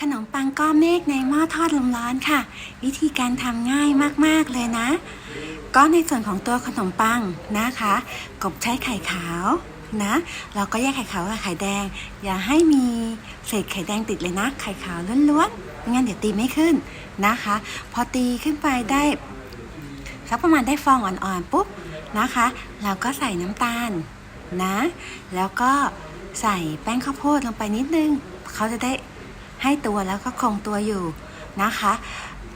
ขนมปังก้อนเมฆในหม้อทอดลมร้อนค่ะ วิธีการทำง่ายมากๆเลยนะ ก็ในส่วนของตัวขนมปังนะคะ กบใช้ไข่ขาวนะ เราก็แยกไข่ขาวกับไข่แดง อย่าให้มีเศษไข่แดงติดเลยนะ ไข่ขาวล้วนๆไม่งั้นเดี๋ยวตีไม่ขึ้นนะคะ พอตีขึ้นไปได้สักประมาณได้ฟองอ่อนๆปุ๊บนะคะ เราก็ใส่น้ำตาลนะ แล้วก็ใส่แป้งข้าวโพดลงไปนิดนึงเขาจะได้ ให้ตัวแล้วก็คงตัวอยู่นะคะ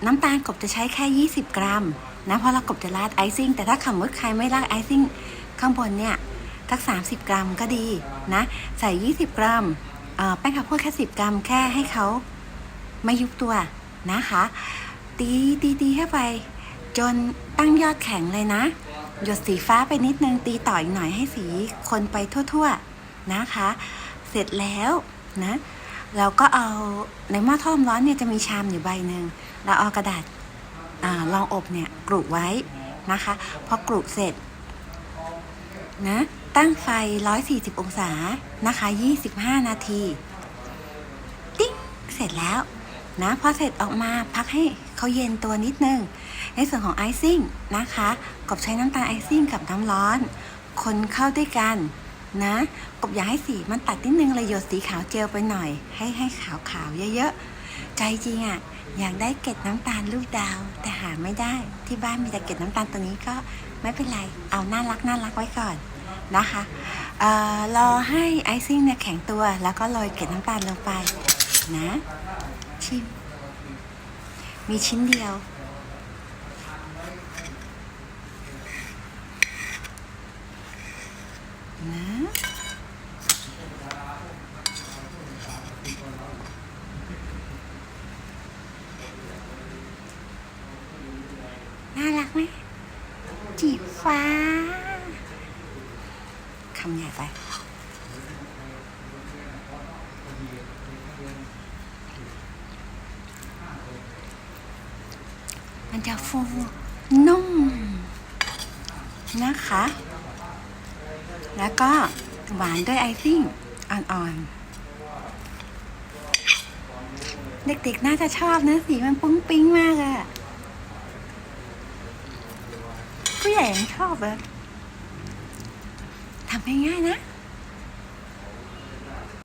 น้ำตาลกบจะใช้แค่ 20 กรัมนะเพราะเรากบจะราดไอซิ่งแต่ถ้าสมมติใครไม่ราดไอซิ่งข้างบนเนี่ยสัก 30 กรัมก็ดีนะ ใส่ 20 กรัมแป้งข้าวโพดแค่ 10 กรัมแค่ให้เขาไม่ยุบตัวนะคะ ตีตีตีเข้าไป จนตั้งยอดแข็งเลยนะ หยดสีฟ้าไปนิดนึง ตีต่ออีกหน่อยให้สีคนไปทั่ว ๆ นะคะ เสร็จแล้วนะ เราก็เอาในหม้อทอดร้อนเนี่ยจะมีชามอยู่ใบหนึ่งเราเอากระดาษอารองอบเนี่ยกรุไว้นะคะ พอกรุเสร็จนะตั้งไฟ 140 องศานะคะ 25 นาที ติ๊งเสร็จแล้วนะพอเสร็จออกมาพักให้เขาเย็นตัวนิดนึง ในส่วนของไอซิ่งนะคะกบใช้น้ำตาลไอซิ่งกับน้ำร้อน คนเข้าด้วยกัน นะ กบอยากให้สีมันตัดนิดนึงเลยหยดสีขาวเจลไปหน่อย ให้ให้ขาวขาวๆเยอะๆ ใจจริงอะ่ะ อยากได้เกล็ดน้ำตาลลูกดาว แต่หาไม่ได้ ที่บ้านมีแต่เกล็ดน้ำตาลตัวนี้ก็ไม่เป็นไร เอาน่ารักน่ารักไว้ก่อนนะคะเอ่อรอให้ไอซิ่งเนี่ยแข็งตัว แล้วก็โรยเกล็ดน้ำตาลลงไปนะ ชิม มีชิ้นเดียว นะ น่ารักไหมจีบฟ้า คำใหญ่ไปมันจะฟูนุ่มนะคะ แล้วก็หวานด้วยไอซิ่งอ่อนๆ เด็กๆ น่าจะชอบนะสีมันปุ้งปิ้งมากอะผู้ใหญ่ยังชอบเลยทำง่ายๆนะ